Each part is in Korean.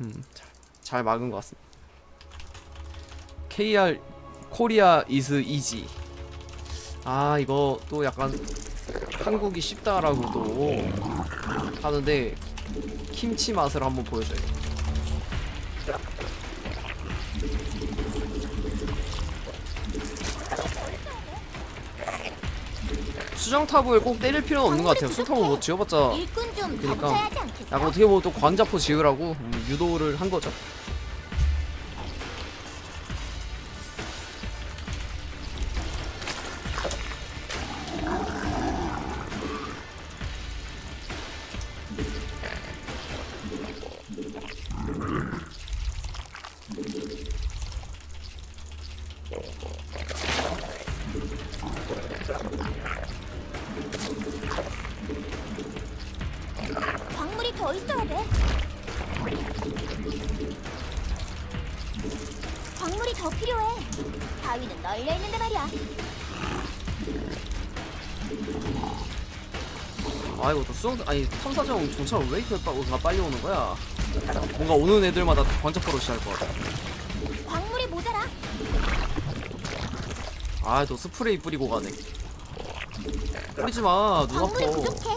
음, 잘, 잘 막은 것 같습니다. KR 코리아 이즈 이지. 아 이거 또 약간 한국이 쉽다라고도 하는데 김치 맛을 한번 보여줘요. 수정탑을 꼭 때릴 필요는 없는 것 같아요. 수정탑을 뭐 지어봤자 그러니까? 약간 어떻게 보면 또 광자포 지으라고 음, 유도를 한 거죠. 널려 있는데 말이야. 아 이거 또 수정 아니 탐사정 정찰 왜 이렇게 빠, 가 빨리 오는 거야? 뭔가 오는 애들마다 다 광자포로 시작할 것 같아. 광물이 모자라. 아또 스프레이 뿌리고 가네. 뿌리지 마 눈 광물이 아파. 부족해.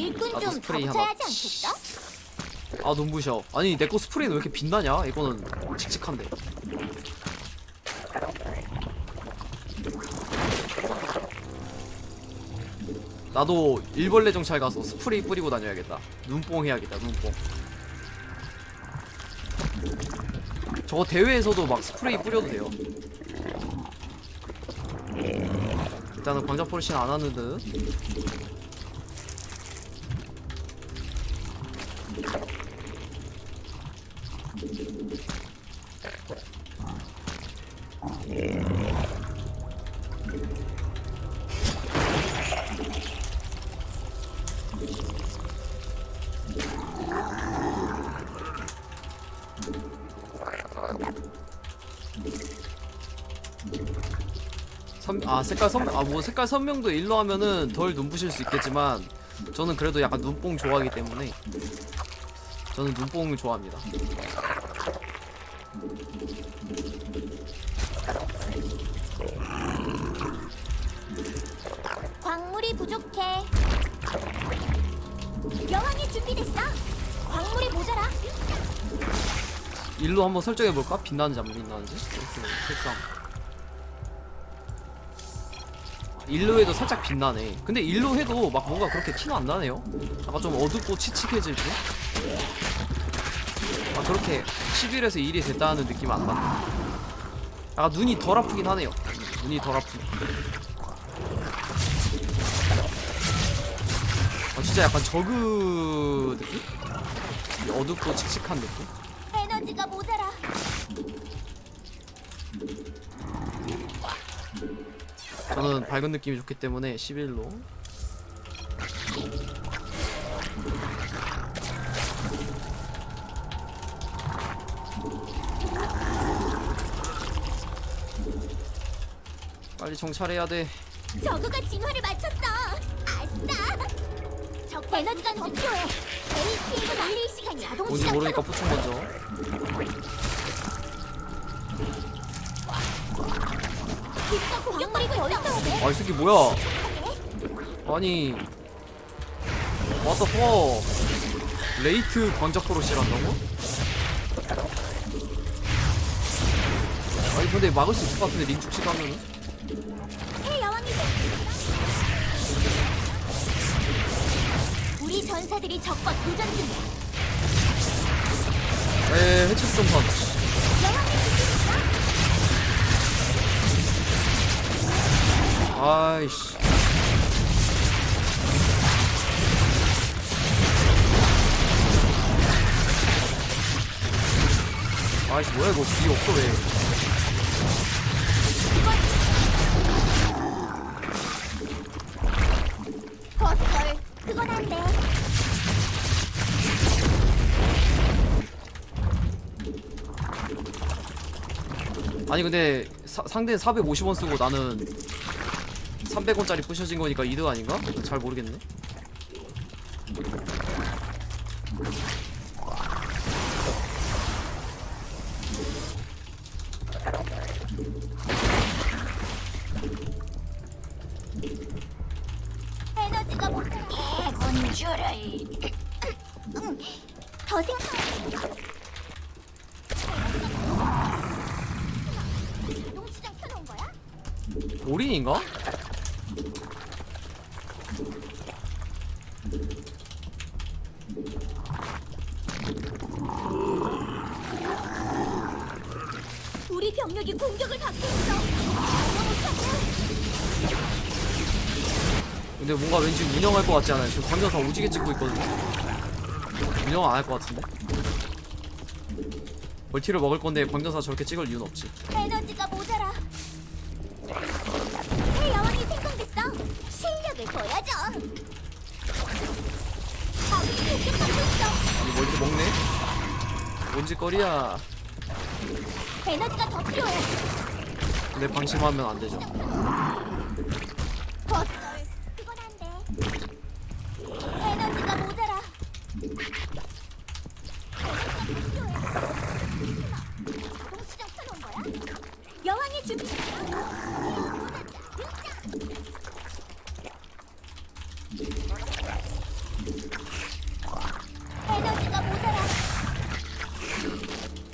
일꾼 나도 좀 스프레이 덮쳐야 하나. 하지 않겠어? 아 눈부셔. 아니 내 거 스프레이는 왜 이렇게 빛나냐? 이거는 칙칙한데. 나도 일벌레 정찰 가서 스프레이 뿌리고 다녀야겠다. 눈뽕 해야겠다. 눈뽕. 저거 대회에서도 막 스프레이 뿌려도 돼요. 일단은 광자 포르신 안 하는 듯. 선, 아 색깔 선명 아뭐 색깔 선명도 일로 하면은 덜 눈부실 수 있겠지만 저는 그래도 약간 눈뽕 좋아하기 때문에 저는 눈뽕을 좋아합니다. 광물이 부족해. 여왕이 준비됐어. 광물이 모자라. 일로 한번 설정해 볼까? 빛나는지 안 빛나는지 이렇게 색상. 일로 해도 살짝 빛나네. 근데 일로 해도 막 뭔가 그렇게 티는 안 나네요. 약간 좀 어둡고 칙칙해질 때. 아 그렇게 11에서 1이 됐다는 느낌 안 나. 약간 눈이 덜 아프긴 하네요. 눈이 덜 아프네. 아 진짜 약간 저그 느낌? 어둡고 칙칙한 느낌? 저는 밝은 느낌이 좋기 때문에 11로 빨리 정찰해야 돼. 저그가 진화를 마쳤어. 아싸. 적 에너지가 더 필요해. ATM을 날릴 시간이 자동 뭔지 시작. 모르니까 포충 먼저. 아이 새끼 뭐야? 아니 왔다 퍼 레이트 광자포로 실한다고? 아니 근데 막을 수 있을 것 같은데 새 여왕이 됐습니다. 우리 전사들이 적과 교전 중이야. 에 해체 좀 봐. 아이씨. 아이씨 뭐야 이거 뒤 없어 왜? 돼. 아니 근데 사, 상대는 450원 쓰고 나는 300원짜리 부셔진 거니까 이득 아닌가? 잘 모르겠네 에너지가 대군 줄을 더 생각 올인인가? 우리 병력이 공격을 받고 있어. 근데 뭔가 왠지 운영할 것 같지 않아요? 지금 광전사 오지게 찍고 있거든요. 운영 안 할 것 같은데? 멀티를 먹을 건데 광전사 저렇게 찍을 이유는 없지. 에너지가 모자라. 보여줘. 공격받고 있어. 아니 멀티 먹네? 뭔지 거리야. 에너지가 더 필요해. 근데 방심하면 안 되죠.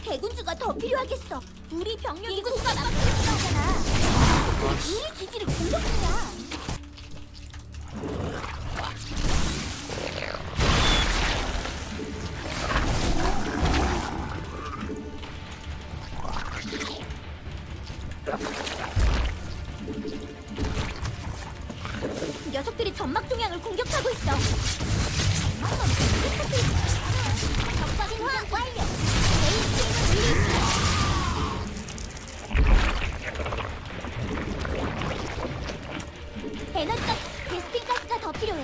대군주가 더 필요하겠어. 우리 병력이 막고 있잖아. 우리 기지를 공격하냐? 녀석들이 점막 동향을 공격하고 있어. 점막만 공격하고 있어. 적과 진화 완료. 더 필요해.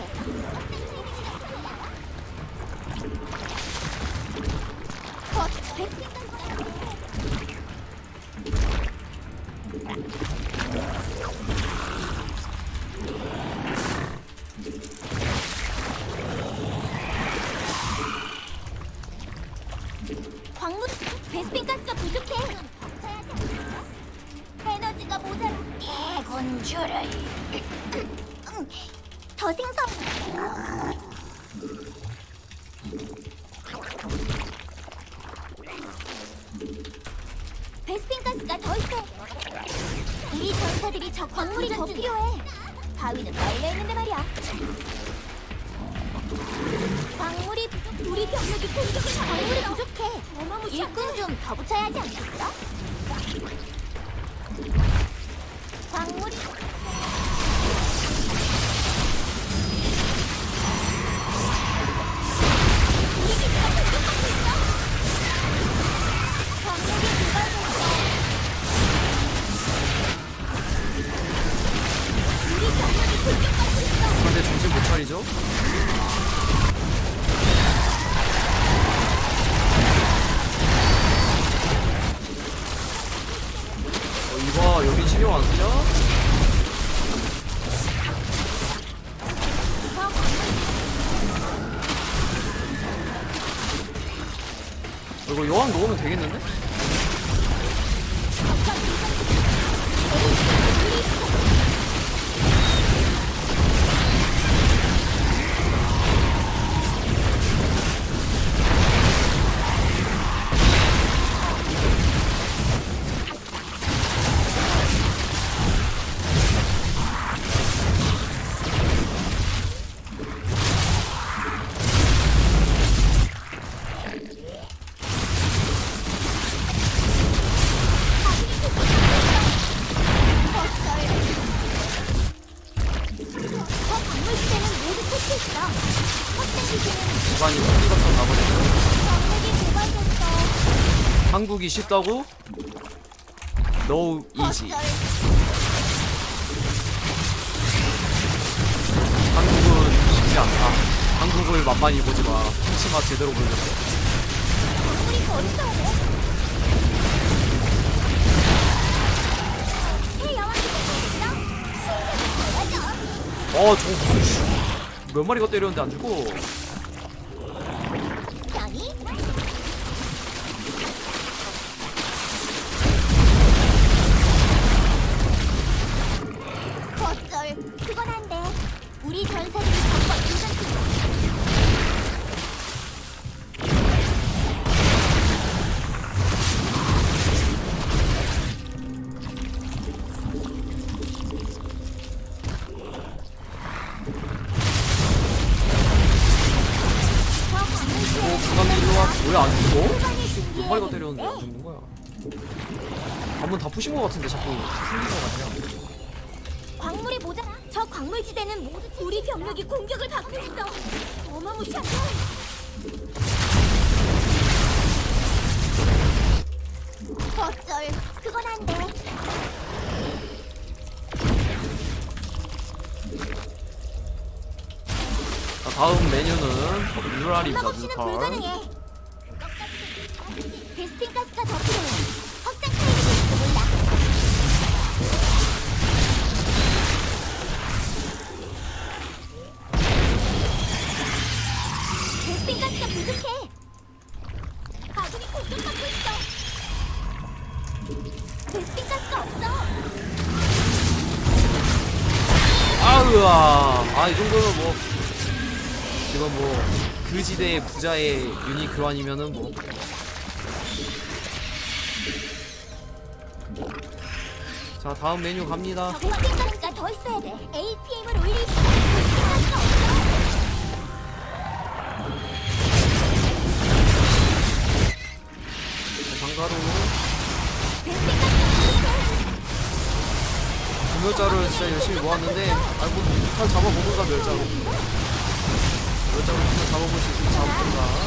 어, 베 더 생성. 베스핀 가스가 더 있어. 우리 전사들이 저 광물이 더 필요해. 바위는 널려 있는데 말이야. 광물이 부족. 우리 병력이 공격을 받- 광물이 부족해. 일꾼 좀 더 붙여야 하지 않겠어? 광물이 이봐 여기 신경 안 쓰냐? 어, 이거 여왕 넣으면 되겠는데? 한국이 쉽다고? No easy. 한국은 쉽지 않다 한국을 만만히 제대로. 새 여왕이 생겼어. 실력을 보여줘. 어 저거 무슨 씨. 몇 마리가 때렸는데 안 죽어 때렸는데 안 죽는 거야 한번 다 푸신 것 같은데 자꾸 생긴 것 같냐 광물이 모자라. 저 광물지대는 모두 우리 병력이 공격을 받고 있어. 어마무시하게. 어쩔. 그건 안 돼. 자 다음 메뉴는 뉴랄입니다 엄마없이는 뉴탈 불가능해. 지대의 부자의 유닛 교환이면은 뭐. 자 다음 메뉴 갑니다. 가스가 더 있어야 돼. APM을 올릴 수 부족해. 금멸자를 진짜 열심히 모았는데 아이고 일단 잡아보든가 멸자로 멸자로 일단 잡아볼 수 있으면 잡아보든가